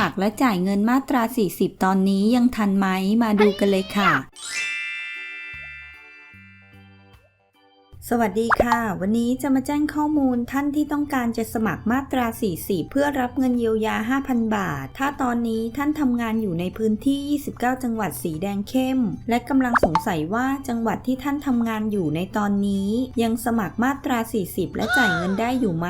มัครและจ่ายเงินมาตรา 40 ตอนนี้ยังทันไหมมาดูกันเลยค่ะ สวัสดีค่ะ วันนี้จะมาแจ้งข้อมูลท่านที่ต้องการจะสมัครมาตรา 40 เพื่อรับเงินเยียวยา 5,000 บาท ถ้าตอนนี้ท่านทำงานอยู่ในพื้นที่ 29 จังหวัดสีแดงเข้ม และกำลังสงสัยว่าจังหวัดที่ท่านทำงานอยู่ในตอนนี้ ยังสมัครมาตรา 40 และจ่ายเงินได้อยู่ไหม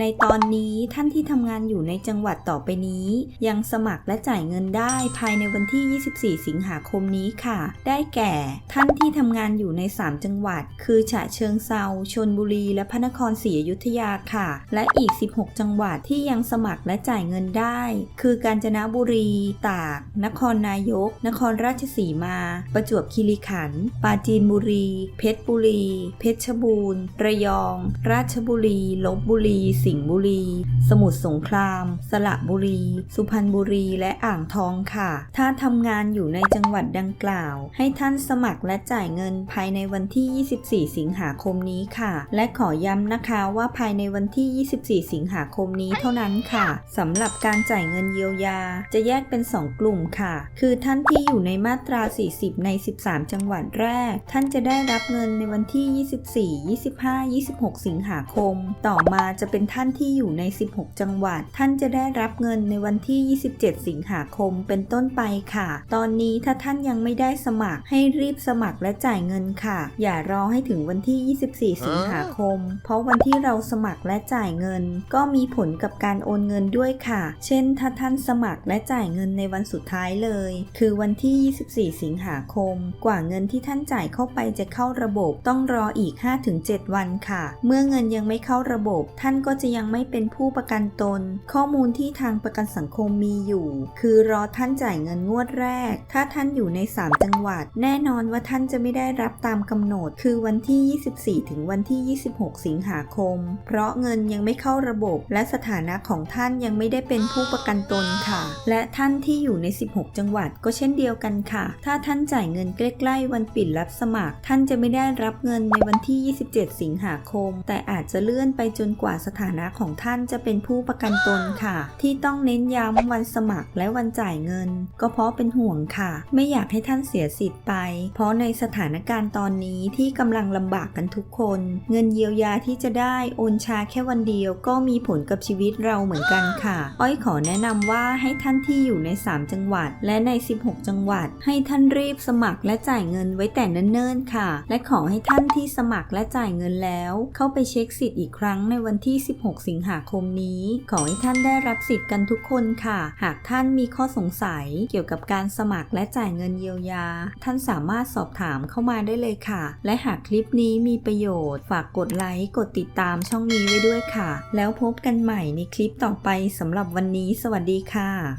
ในตอนนี้ท่านที่ทำงานอยู่ในจังหวัดต่อไปนี้ ยังสมัครและจ่ายเงินได้ภายในวันที่ 24 สิงหาคมนี้ค่ะ ได้แก่ ท่านที่ทำงานอยู่ใน 3 จังหวัด คือฉะเชิงเซาชนบุรีและพระนครศรีอยุธยาค่ะ และอีก 16 จังหวัดที่ยังสมัครและจ่ายเงินได้ คือกาญจนบุรี ตาก นครนายก นครราชสีมา ประจวบคีรีขันธ์ปราจีนบุรี เพชรบุรี เพชรบูรณ์ ระยอง ราชบุรี ลบบุรี สิงห์บุรี สมุทรสงคราม สระบุรี สุพรรณบุรี และอ่างทองค่ะ ถ้าทำงานอยู่ในจังหวัดดังกล่าว ให้ท่านสมัครและจ่ายเงินภายในวันที่ 24 สิงหาคมนี้ค่ะ และขอย้ำนะคะว่าภายในวันที่ 24 สิงหาคมนี้เท่านั้นค่ะสำหรับการจ่ายเงินเยียวยา จะแยกเป็น 2 กลุ่มค่ะ คือท่านที่อยู่ในมาตรา 40 ใน 13 จังหวัดแรก ท่านจะได้รับเงินในวันที่ 24 25 26 สิงหาคม ต่อมาจะเป็นท่านที่อยู่ใน 16 จังหวัด ท่านจะได้รับเงินในวันที่ 27 สิงหาคมเป็นต้นไปค่ะ ตอนนี้ถ้าท่านยังไม่ได้สมัครให้รีบสมัครและจ่ายเงินค่ะ อย่ารอให้ถึงวันที่24 สิงหาคม เพราะวันที่เราสมัครและจ่ายเงิน ก็มีผลกับการโอนเงินด้วยค่ะ เช่น ถ้าท่านสมัครและจ่ายเงินในวันสุดท้ายเลย คือวันที่ 24 สิงหาคม กว่าเงินที่ท่านจ่ายเข้าไปจะเข้าระบบ ต้องรออีก 5-7 วันค่ะ เมื่อเงินยังไม่เข้าระบบ ท่านก็จะยังไม่เป็นผู้ประกันตน ข้อมูลที่ทางประกันสังคมมีอยู่ คือรอท่านจ่ายเงินงวดแรก ถ้าท่านอยู่ใน 3 จังหวัด แน่นอนว่าท่านจะไม่ได้รับตามกำหนด คือวันที่24 ถึงวันที่ 26 สิงหาคม เพราะเงินยังไม่เข้าระบบ และสถานะของท่านยังไม่ได้เป็นผู้ประกันตนค่ะ และท่านที่อยู่ใน 16 จังหวัดก็เช่นเดียวกันค่ะ ถ้าท่านจ่ายเงินใกล้ๆวันปิดรับสมัคร ท่านจะไม่ได้รับเงินในวันที่ 27 สิงหาคม แต่อาจจะเลื่อนไปจนกว่าสถานะของท่านจะเป็นผู้ประกันตนค่ะ ที่ต้องเน้นย้ำวันสมัครและวันจ่ายเงิน ก็เพราะเป็นห่วงค่ะ ไม่อยากให้ท่านเสียสิทธิ์ไป เพราะในสถานการณ์ตอนนี้ที่กำลังลำบากกันทุกคน เงินเยียวยาที่จะได้โอนชาแค่วันเดียวก็มีผลกับชีวิตเราเหมือนกันค่ะ อ้อยขอแนะนำว่าให้ท่านที่อยู่ใน 3 จังหวัด และใน 16 จังหวัด ให้ท่านรีบสมัครและจ่ายเงินไว้แต่เนิ่นๆค่ะ และขอให้ท่านที่สมัครและจ่ายเงินแล้ว เข้าไปเช็คสิทธิ์อีกครั้งในวันที่ 16 สิงหาคมนี้ ขอให้ท่านได้รับสิทธิ์กันทุกคนค่ะ หากท่านมีข้อสงสัยเกี่ยวกับการสมัครและจ่ายเงินเยียวยา ท่านสามารถสอบถามเข้ามาได้เลยค่ะ และหากคลิปนี้มีมีประโยชน์ ฝากกดไลค์ กดติดตามช่องนี้ไว้ด้วยค่ะ แล้วพบกันใหม่ในคลิปต่อไปสำหรับวันนี้ สวัสดีค่ะ